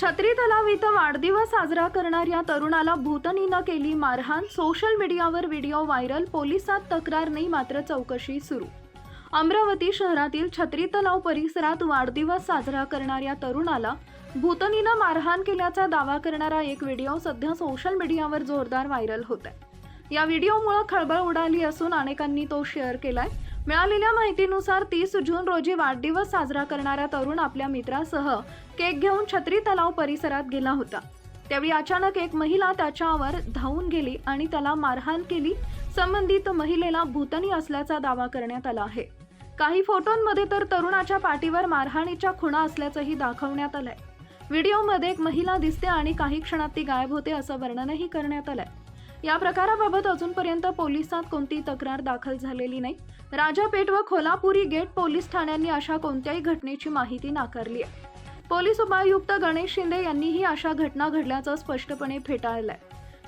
छत्री तलाव इथं वाढदिवस साजरा करणाऱ्या तरुणाला भूतनीनं केली मारहाण. सोशल मीडियावर व्हिडिओ व्हायरल पोलिसात तक्रार नाही मात्र चौकशी सुरू. अमरावती शहरातील छत्री तलाव परिसरात वाढदिवस साजरा करणाऱ्या तरुणाला भूतनीनं मारहाण केल्याचा दावा करणारा एक व्हिडिओ सध्या सोशल मीडियावर जोरदार व्हायरल होत आहे या व्हिडिओमुळे खळबळ उडाली असून अनेकांनी तो शेअर केलाय. मिळालेल्या माहितीनुसार तीस जून रोजी वाढदिवस साजरा करणारा तरुण आपल्या मित्रासह केक घेऊन छत्री तलाव परिसरात गेला होता. त्यावेळी अचानक एक महिला त्याच्यावर धावून गेली आणि त्याला मारहाण केली. संबंधित महिलेला भूतनी असल्याचा दावा करण्यात आला आहे. काही फोटोंमध्ये तर तरुणाच्या पाठीवर मारहाणीच्या खुणा असल्याचंही दाखवण्यात आलंय. व्हिडिओमध्ये एक महिला दिसते आणि काही क्षणात ती गायब होते असं वर्णनही करण्यात आलंय. या प्रकाराबाबत अजूनपर्यंत पोलिसात कोणती तक्रार दाखल झालेली नाही. राजापेठ व खोलापुरी गेट पोलीस ठाण्यांनी अशा कोणत्याही घटनेची माहिती नाकारली आहे. पोलीस उपायुक्त गणेश शिंदे यांनीही अशा घटना घडल्याचं स्पष्टपणे फेटाळलंय.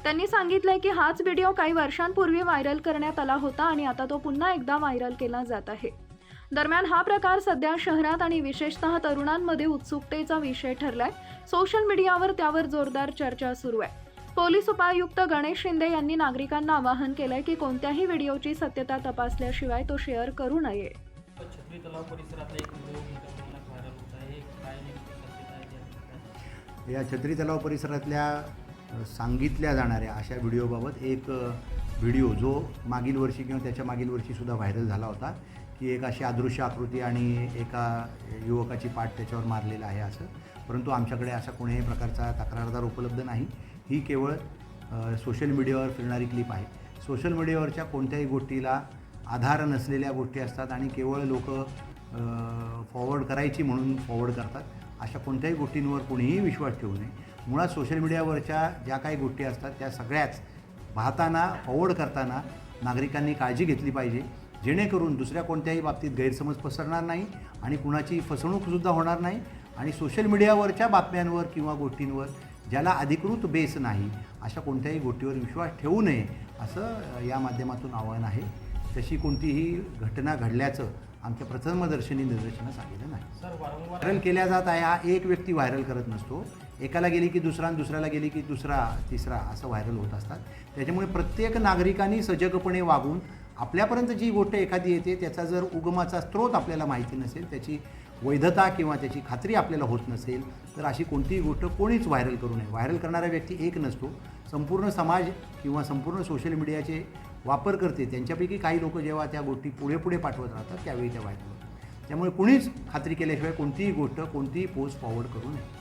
त्यांनी सांगितलंय की हाच व्हिडिओ काही वर्षांपूर्वी व्हायरल करण्यात आला होता आणि आता तो पुन्हा एकदा व्हायरल केला जात आहे. दरम्यान हा प्रकार सध्या शहरात आणि विशेषतः तरुणांमध्ये उत्सुकतेचा विषय ठरलाय. सोशल मीडियावर त्यावर जोरदार चर्चा सुरू आहे. पोलीस उपायुक्त गणेश शिंदे यांनी नागरिकांना आवाहन केलंय की कोणत्याही व्हिडिओची सत्यता तपासल्याशिवाय तो शेअर करू नये. छत्री तलाव परिसरातला एक व्हिडिओ मोठ्या प्रमाणात व्हायरल होत आहे. हे काय नेमकी सत्यता आहे यात काय? या छत्री तलाव परिसरातल्या सांगितल्या जाणाऱ्या अशा व्हिडिओबाबत एक व्हिडिओ जो मागील वर्षी किंवा त्याच्या मागील वर्षीसुद्धा व्हायरल झाला होता. की एक अशी अदृश्य आकृती आणि एका युवकाची पाठ त्याच्यावर मारलेला आहे असं. परंतु आमच्याकडे अशा कोणत्याही प्रकारचा तक्रारदार उपलब्ध नाही. ही केवळ सोशल मीडियावर फिरणारी क्लिप आहे. सोशल मीडियावरच्या कोणत्याही गोष्टीला आधार नसलेल्या गोष्टी असतात आणि केवळ लोक फॉरवर्ड करायची म्हणून फॉरवर्ड करतात. अशा कोणत्याही गोष्टींवर कोणीही विश्वास ठेवू नये. मुळात सोशल मीडियावरच्या ज्या काही गोष्टी असतात त्या सगळ्याच पाहताना फॉरवर्ड करताना नागरिकांनी काळजी घेतली पाहिजे. जेणेकरून दुसऱ्या कोणत्याही बाबतीत गैरसमज पसरणार नाही आणि कुणाची फसवणूकसुद्धा होणार नाही. आणि सोशल मीडियावरच्या बातम्यांवर किंवा गोष्टींवर ज्याला अधिकृत बेस नाही अशा कोणत्याही गोष्टीवर विश्वास ठेवू नये असं या माध्यमातून आव्हान आहे. तशी कोणतीही घटना घडल्याचं आमच्या प्रथमदर्शनी निदर्शनास आलेलं नाही. व्हायरल केल्या जात आहे. हा एक व्यक्ती व्हायरल करत नसतो. एकाला गेली की दुसरा आणि दुसऱ्याला गेली की दुसरा तिसरा असं व्हायरल होत असतात. त्याच्यामुळे प्रत्येक नागरिकांनी सजगपणे वागून आपल्यापर्यंत जी गोष्ट एखादी येते त्याचा जर उगमाचा स्रोत आपल्याला माहिती नसेल त्याची वैधता किंवा त्याची खात्री आपल्याला होत नसेल तर अशी कोणतीही गोष्ट कोणीच व्हायरल करू नये. व्हायरल करणारा व्यक्ती एक नसतो. संपूर्ण समाज किंवा संपूर्ण सोशल मीडियाचे वापर करते त्यांच्यापैकी काही लोक जेव्हा त्या गोष्टी पुढे पुढे पाठवत राहतात त्यावेळी त्या व्हायरल होतात. त्यामुळे कुणीच खात्री केल्याशिवाय कोणतीही गोष्ट कोणतीही पोस्ट फॉरवर्ड करू नये.